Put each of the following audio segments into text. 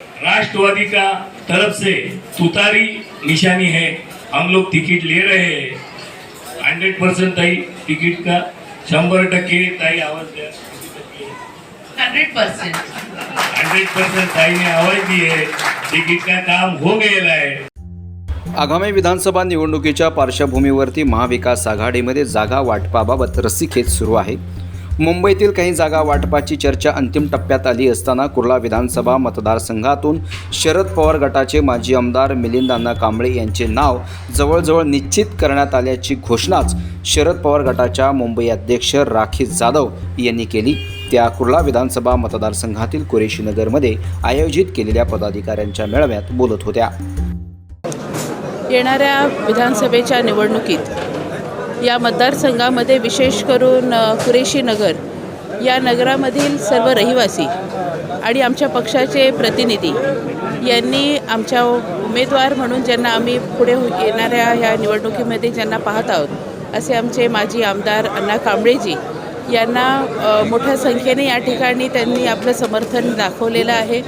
राष्ट्रवादी का तरफ से तुतारी निशानी है हम लोग टिकट ले रहे हैं। हंड्रेड पर्सेंट ताई टिकट का शंभर टक्के ताई आवाज द्या। Hundred percent. हंड्रेड पर्सेंट ताईने आवाज दी है टिकट का काम हो गेला है। आगामी विधानसभा निवडणुकीच्या पार्श्वभूमीवरती महाविकास आघाडीमध्ये जागा वाटपाबाबत रस्सीखेच सुरू आहे. मुंबईतील काही जागा वाटपाची चर्चा अंतिम टप्प्यात आली असताना कुर्ला विधानसभा मतदारसंघातून शरद पवार गटाचे माजी आमदार मिलिंद अण्णा कांबळे यांचे नाव जवळजवळ निश्चित करण्यात आल्याची घोषणाच शरद पवार गटाच्या मुंबई अध्यक्ष राखी जाधव यांनी केली. त्या कुर्ला विधानसभा मतदारसंघातील कुरेशीनगरमध्ये आयोजित केलेल्या पदाधिकाऱ्यांच्या मेळाव्यात बोलत होत्या. येणाऱ्या विधानसभेच्या निवडणुकीत या मतदारसंघामध्ये विशेष करून कुरेशी नगर या नगरामधील सर्व रहिवासी आणि आमच्या पक्षाचे प्रतिनिधी यांनी आमच्या उमेदवार म्हणून ज्यांना आम्ही पुढे हो-, येणाऱ्या ह्या निवडणुकीमध्ये ज्यांना पाहत आहोत असे आमचे माजी आमदार अण्णा कांबळेजी यांना मोठ्या संख्येने या ठिकाणी त्यांनी आपलं समर्थन दाखवलेलं आहे.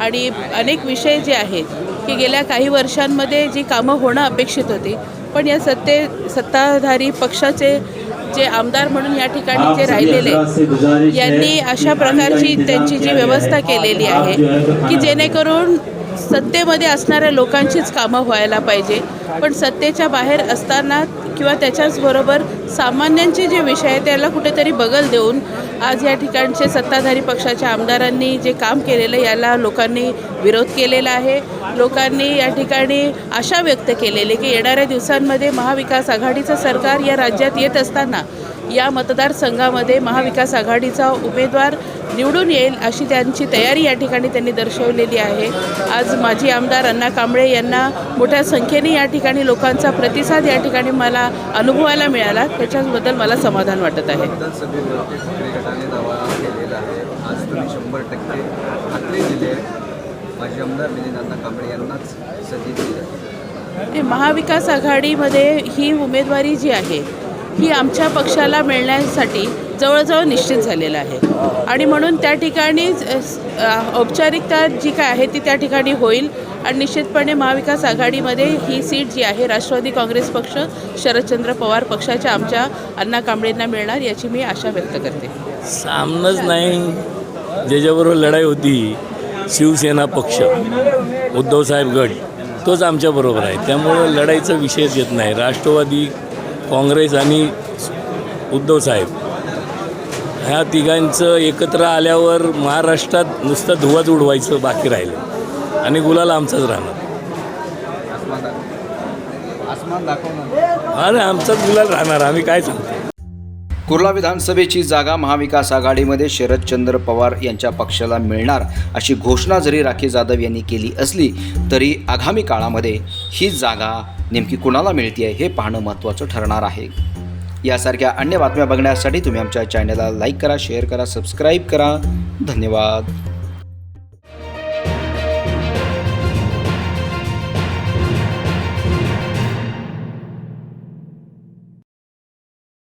आणि अनेक विषय जे आहेत की गेल्या काही वर्षांमध्ये जी कामं होणं अपेक्षित होती पण या सत्ते सत्ताधारी पक्षाचे जे आमदार म्हणून या ठिकाणी जे राहिलेले यांनी अशा प्रकारची त्यांची जी व्यवस्था केलेली आहे की जेणेकरून सत्तेमध्ये असणाऱ्या लोकांचीच कामं व्हायला पाहिजे. पण सत्तेच्या बाहेर असताना किंवा त्याच्याचबरोबर सामान्यांचे जे विषय आहेत त्याला कुठेतरी बगल देऊन आज या ठिकाणचे सत्ताधारी पक्षाच्या आमदारांनी जे काम केलेलं याला लोकांनी विरोध केलेला आहे. लोकांनी या ठिकाणी आशा व्यक्त केलेली की येणाऱ्या दिवसांमध्ये महाविकास आघाडीचं सरकार या राज्यात येत असताना या मतदारसंघामध्ये महाविकास आघाडीचा उमेदवार निवडून येईल अशी त्यांची तयारी या ठिकाणी त्यांनी दर्शवलेली आहे. आज माजी आमदार अण्णा कांबळे यांना मोठ्या संख्येने या ठिकाणी लोकांचा प्रतिसाद या ठिकाणी मला अनुभवायला मिळाला. त्याच्याबद्दल मला समाधान वाटत आहे. आहे. आज तुम्ही माजी आमदार मिलिंदांना कांबळे यांनाच संधी दिली आहे ते महाविकास आघाडीमध्ये ही उमेदवारी जी आहे ही आमच्या पक्षाला मिळण्यासाठी जवळजवळ निश्चित झालेलं आहे. आणि म्हणून त्या ठिकाणी औपचारिकता जी काय आहे ती त्या ठिकाणी होईल आणि निश्चितपणे महाविकास आघाडीमध्ये ही सीट जी आहे राष्ट्रवादी काँग्रेस पक्ष शरदचंद्र पवार पक्षाच्या आमच्या अण्णा कांबळेंना मिळणार याची मी आशा व्यक्त करते. सामनंच नाही. ज्याच्याबरोबर लढाई होती शिवसेना पक्ष उद्धवसाहेब गट तोच आमच्याबरोबर आहे. त्यामुळं लढाईचा विषयच येत नाही. राष्ट्रवादी काँग्रेस आणि उद्धवसाहेब ह्या तिघांचं एकत्र आल्यावर महाराष्ट्रात नुसतं धुवाच उडवायचं बाकी राहिलं. आणि गुलाल आमचाच राहणार. आणि आमचाच गुलाल राहणार. आम्ही काय सांगतो? कुर्ला विधानसभेची जागा महाविकास आघाडीमध्ये शरदचंद्र पवार यांच्या पक्षाला मिळणार अशी घोषणा जरी राखी जाधव यांनी केली असली तरी आगामी काळामध्ये ही जागा नेमकी कुणाला मिळते हे पाहणं महत्त्वाचं ठरणार आहे. यासारख्या अन्य बातम्या बघण्यासाठी तुम्ही आमच्या चॅनलला लाईक करा शेअर करा सबस्क्राईब करा. धन्यवाद.